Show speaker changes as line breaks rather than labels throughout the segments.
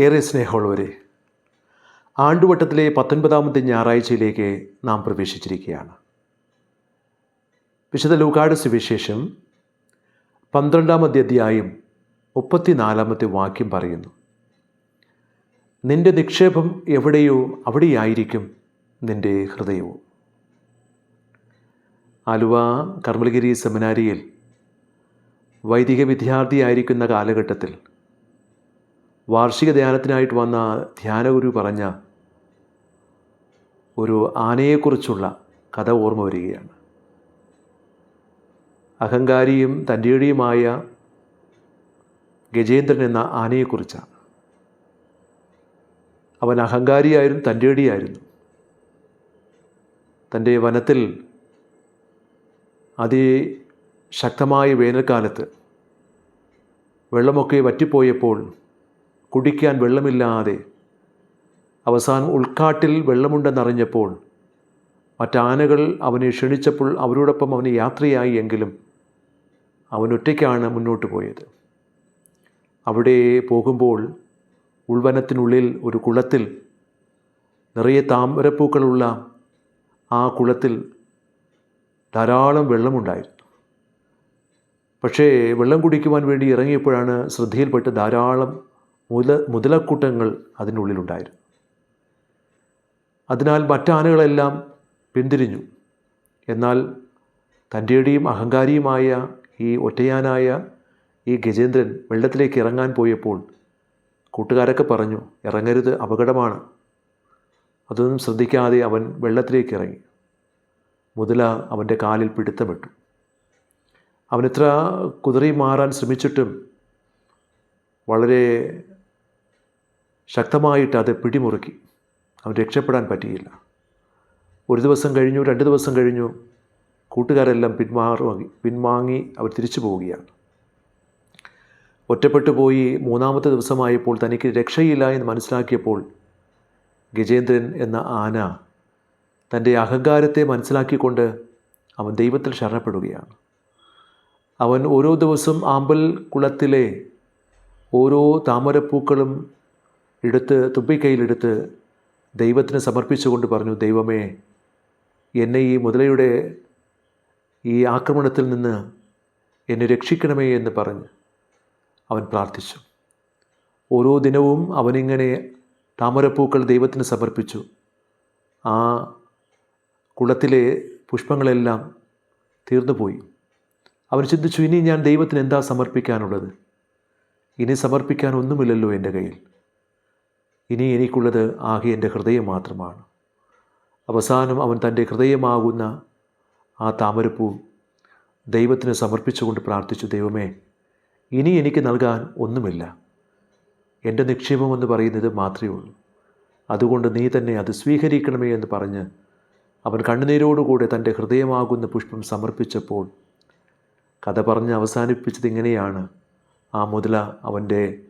ഏറെ സ്നേഹമുള്ളവരെ ആണ്ടുവട്ടത്തിലെ പത്തൊൻപതാമത്തെ ഞായറാഴ്ചയിലേക്ക് നാം പ്രവേശിച്ചിരിക്കുകയാണ്. വിശുദ്ധ ലൂക്കാട് സുവിശേഷം പന്ത്രണ്ടാമത്തെ അധ്യായം മുപ്പത്തിനാലാമത്തെ വാക്യം പറയുന്നു. നിന്റെ നിക്ഷേപം എവിടെയോ അവിടെയായിരിക്കും നിന്റെ ഹൃദയവും. ആലുവ കർമ്മലഗിരി സെമിനാരിയിൽ വൈദിക വിദ്യാർത്ഥിയായിരിക്കുന്ന കാലഘട്ടത്തിൽ വാർഷിക ധ്യാനത്തിനായിട്ട് വന്ന ധ്യാനഗുരു പറഞ്ഞ ഒരു ആനയെക്കുറിച്ചുള്ള കഥ ഓർമ്മ വരികയാണ്. അഹങ്കാരിയും തന്റെയുടെയുമായ ഗജേന്ദ്രൻ എന്ന ആനയെക്കുറിച്ചാണ്. അവൻ അഹങ്കാരിയായിരുന്നു തന്റെടിയായിരുന്നു തന്റെ വനത്തിൽ അതിശക്തമായ വേനൽക്കാലത്ത് വെള്ളമൊക്കെ വറ്റിപ്പോയപ്പോൾ കുടിക്കാൻ വെള്ളമില്ലാതെ. അവസാനം ഉൾക്കാട്ടിൽ വെള്ളമുണ്ടെന്നറിഞ്ഞപ്പോൾ മറ്റാനകൾ അവനെ ക്ഷണിച്ചപ്പോൾ അവരോടൊപ്പം അവന് യാത്രയായി എങ്കിലും അവൻ ഒറ്റയ്ക്കാണ് മുന്നോട്ട് പോയത്. അവിടെ പോകുമ്പോൾ ഉൾവനത്തിനുള്ളിൽ ഒരു കുളത്തിൽ നിറയെ താമരപ്പൂക്കളുള്ള ആ കുളത്തിൽ ധാരാളം വെള്ളമുണ്ടായിരുന്നു. പക്ഷേ വെള്ളം കുടിക്കുവാൻ വേണ്ടി ഇറങ്ങിയപ്പോഴാണ് ശ്രദ്ധയിൽപ്പെട്ട് ധാരാളം മുതല മുതലക്കൂട്ടങ്ങൾ അതിനുള്ളിലുണ്ടായിരുന്നു അതിനാൽ മറ്റാനകളെല്ലാം പിന്തിരിഞ്ഞു. എന്നാൽ തന്റെയുടെയും അഹങ്കാരിയുമായ ഈ ഒറ്റയാനായ ഈ ഗജേന്ദ്രൻ വെള്ളത്തിലേക്ക് ഇറങ്ങാൻ പോയപ്പോൾ കൂട്ടുകാരൊക്കെ പറഞ്ഞു ഇറങ്ങരുത് അപകടമാണ്. അതൊന്നും ശ്രദ്ധിക്കാതെ അവൻ വെള്ളത്തിലേക്ക് ഇറങ്ങി. മുതല അവന്റെ കാലിൽ പിടുത്തമിട്ടു. അവൻ എത്ര കുതിറി മാറാൻ ശ്രമിച്ചിട്ടും വളരെ ശക്തമായിട്ട് അത് പിടിമുറുക്കി. അവൻ രക്ഷപ്പെടാൻ പറ്റിയില്ല. ഒരു ദിവസം കഴിഞ്ഞു രണ്ട് ദിവസം കഴിഞ്ഞു കൂട്ടുകാരെല്ലാം പിന്മാറി പിന്മാങ്ങി അവർ തിരിച്ചു പോവുകയാണ്. ഒറ്റപ്പെട്ടു പോയി മൂന്നാമത്തെ ദിവസമായപ്പോൾ തനിക്ക് രക്ഷയില്ല എന്ന് മനസ്സിലാക്കിയപ്പോൾ ഗജേന്ദ്രൻ എന്ന ആന തന്റെ അഹങ്കാരത്തെ മനസ്സിലാക്കിക്കൊണ്ട് അവൻ ദൈവത്തിൽ ശരണപ്പെടുകയാണ്. അവൻ ഓരോ ദിവസം ആമ്പൽ കുളത്തിലെ ഓരോ താമരപ്പൂക്കളും എടുത്ത് തുമ്പിക്കൈയിലെടുത്ത് ദൈവത്തിന് സമർപ്പിച്ചുകൊണ്ട് പറഞ്ഞു ദൈവമേ എന്നെ ഈ മുതലയുടെ ഈ ആക്രമണത്തിൽ നിന്ന് എന്നെ രക്ഷിക്കണമേ എന്ന് പറഞ്ഞ് അവൻ പ്രാർത്ഥിച്ചു. ഓരോ ദിനവും അവനിങ്ങനെ താമരപ്പൂക്കൾ ദൈവത്തിന് സമർപ്പിച്ചു. ആ കുളത്തിലെ പുഷ്പങ്ങളെല്ലാം തീർന്നുപോയി. അവൻ ചിന്തിച്ചു ഇനി ഞാൻ ദൈവത്തിന് എന്താ സമർപ്പിക്കാനുള്ളത്? ഇനി സമർപ്പിക്കാൻ ഒന്നുമില്ലല്ലോ എന്റെ കയ്യിൽ. ഇനി എനിക്കുള്ളത് ആകെ എന്റെ ഹൃദയം മാത്രമാണ്. അവസാനം അവൻ തന്റെ ഹൃദയമാകുന്ന ആ താമരപ്പൂ ദൈവത്തിന് സമർപ്പിച്ചുകൊണ്ട് പ്രാർത്ഥിച്ചു ദൈവമേ ഇനി എനിക്ക് നൽകാൻ ഒന്നുമില്ല. എന്റെ നിക്ഷേപമെന്ന് പറയുന്നത് മാത്രമേ ഉള്ളൂ. അതുകൊണ്ട് നീ തന്നെ അത് സ്വീകരിക്കണമേ എന്ന് പറഞ്ഞ് അവൻ കണ്ണുനീരോടുകൂടെ തന്റെ ഹൃദയമാകുന്ന പുഷ്പം സമർപ്പിച്ചപ്പോൾ കഥ പറഞ്ഞ് അവസാനിപ്പിച്ചത് ഇങ്ങനെയാണ്. ആ മുതല അവന്റെ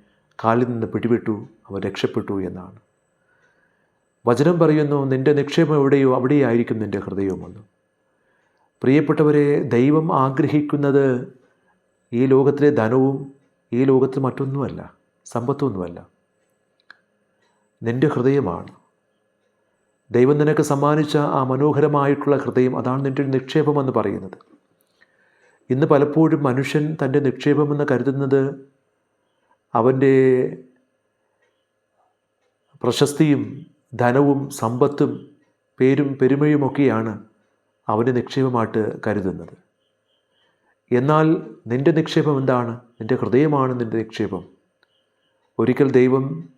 കാലിൽ നിന്ന് പിടിവിട്ടു അവൻ രക്ഷപ്പെട്ടു എന്നാണ്. വചനം പറയുന്നു നിന്റെ നിക്ഷേപം എവിടെയോ അവിടെയായിരിക്കും നിന്റെ ഹൃദയവുമെന്ന് പ്രിയപ്പെട്ടവരെ ദൈവം ആഗ്രഹിക്കുന്നത് ഈ ലോകത്തിലെ ധനവും ഈ ലോകത്ത് മറ്റൊന്നുമല്ല സമ്പത്തൊന്നുമല്ല. നിന്റെ ഹൃദയമാണ്. ദൈവം നിനക്ക് സമ്മാനിച്ച ആ മനോഹരമായിട്ടുള്ള ഹൃദയം അതാണ് നിന്റെ നിക്ഷേപമെന്ന് പറയുന്നത്. ഇന്ന് പലപ്പോഴും മനുഷ്യൻ തന്റെ നിക്ഷേപമെന്ന് കരുതുന്നത് അവന്റെ പ്രശസ്തിയും ധനവും സമ്പത്തും പേരും പെരുമയുമൊക്കെയാണ് അവന്റെ നിക്ഷേപമായിട്ട് കരുതുന്നത്. എന്നാൽ നിന്റെ നിക്ഷേപം എന്താണ്? നിന്റെ ഹൃദയമാണ് നിന്റെ നിക്ഷേപം. ഒരിക്കൽ ദൈവം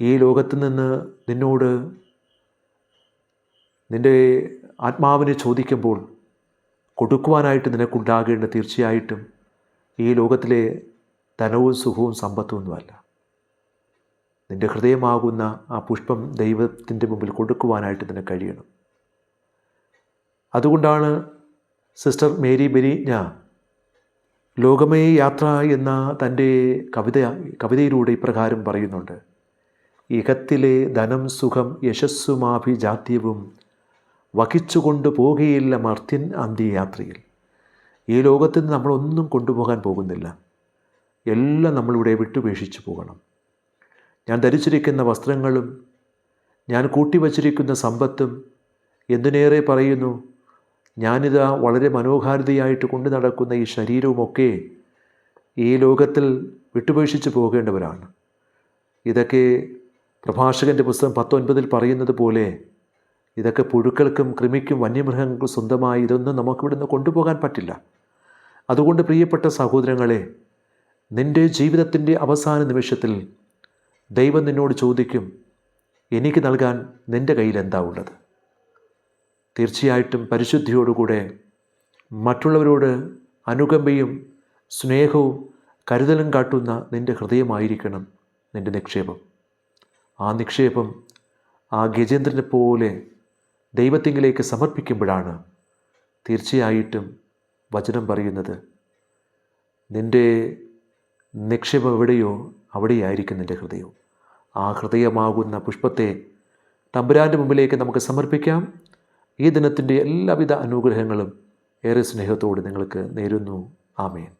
ഈ ലോകത്ത് നിന്ന് നിന്നോട് നിന്റെ ആത്മാവിനെ ചോദിക്കുമ്പോൾ കൊടുക്കുവാനായിട്ട് നിനക്കുണ്ടാകേണ്ട തീർച്ചയായിട്ടും ഈ ലോകത്തിലെ ധനവും സുഖവും സമ്പത്തും സമ്പത്തുമൊന്നുമല്ല. നിന്റെ ഹൃദയമാകുന്ന ആ പുഷ്പം ദൈവത്തിന്റെ മുമ്പിൽ കൊടുക്കുവാനായിട്ട് നിന്നെ കഴിയണം. അതുകൊണ്ടാണ് സിസ്റ്റർ മേരി ബെരീഞ്ഞ ലോകമേ യാത്ര എന്ന തന്റെ കവിത കവിതയിലൂടെ ഇപ്രകാരം പറയുന്നുണ്ട്. ഇഹത്തിലെ ധനം സുഖം യശസ്സുമാഭിജാത്യവും വഹിച്ചുകൊണ്ട് പോകുകയില്ല മർത്യൻ അന്ത്യയാത്രയിൽ. ഈ ലോകത്തിൽ നിന്ന് നമ്മളൊന്നും കൊണ്ടുപോകാൻ പോകുന്നില്ല. എല്ലാം നമ്മളിവിടെ വിട്ടുപേക്ഷിച്ചു പോകണം. ഞാൻ ധരിച്ചിരിക്കുന്ന വസ്ത്രങ്ങളും ഞാൻ കൂട്ടിവച്ചിരിക്കുന്ന സമ്പത്തും എന്തിനേറെ പറയുന്നു? ഞാനിതാ വളരെ മനോഹാരിതയായിട്ട് കൊണ്ടു നടക്കുന്ന ഈ ശരീരവുമൊക്കെ ഈ ലോകത്തിൽ വിട്ടുപേക്ഷിച്ച് പോകേണ്ടവരാണ്. ഇതൊക്കെ പ്രഭാഷകന്റെ പുസ്തകം പത്തൊൻപതിൽ പറയുന്നത് പോലെ ഇതൊക്കെ പുഴുക്കൾക്കും കൃമിക്കും വന്യമൃഗങ്ങൾക്കും സ്വന്തമായി ഇതൊന്നും നമുക്കിവിടുന്ന് കൊണ്ടുപോകാൻ പറ്റില്ല. അതുകൊണ്ട് പ്രിയപ്പെട്ട സഹോദരങ്ങളെ നിന്റെ ജീവിതത്തിന്റെ അവസാന നിമിഷത്തിൽ ദൈവം നിന്നോട് ചോദിക്കും എനിക്ക് നൽകാൻ നിന്റെ കയ്യിൽ എന്താ ഉള്ളത്? തീർച്ചയായിട്ടും പരിശുദ്ധിയോടുകൂടെ മറ്റുള്ളവരോട് അനുകമ്പയും സ്നേഹവും കരുതലും കാട്ടുന്ന നിന്റെ ഹൃദയമായിരിക്കണം നിന്റെ നിക്ഷേപം. ആ നിക്ഷേപം ആ ഗജേന്ദ്രനെ പോലെ ദൈവത്തിങ്കിലേക്ക് സമർപ്പിക്കുമ്പോഴാണ് തീർച്ചയായിട്ടും വചനം പറയുന്നത്. നിന്റെ നിക്ഷേപം എവിടെയോ അവിടെയായിരിക്കും നിന്റെ ഹൃദയവും ആ ഹൃദയമാകുന്ന പുഷ്പത്തെ തമ്പുരാന്റെ മുമ്പിലേക്ക് നമുക്ക് സമർപ്പിക്കാം. ഈ ദിനത്തിന്റെ എല്ലാവിധ അനുഗ്രഹങ്ങളും ഏറെ സ്നേഹത്തോട് നിങ്ങൾക്ക് നേരുന്നു. ആമേൻ.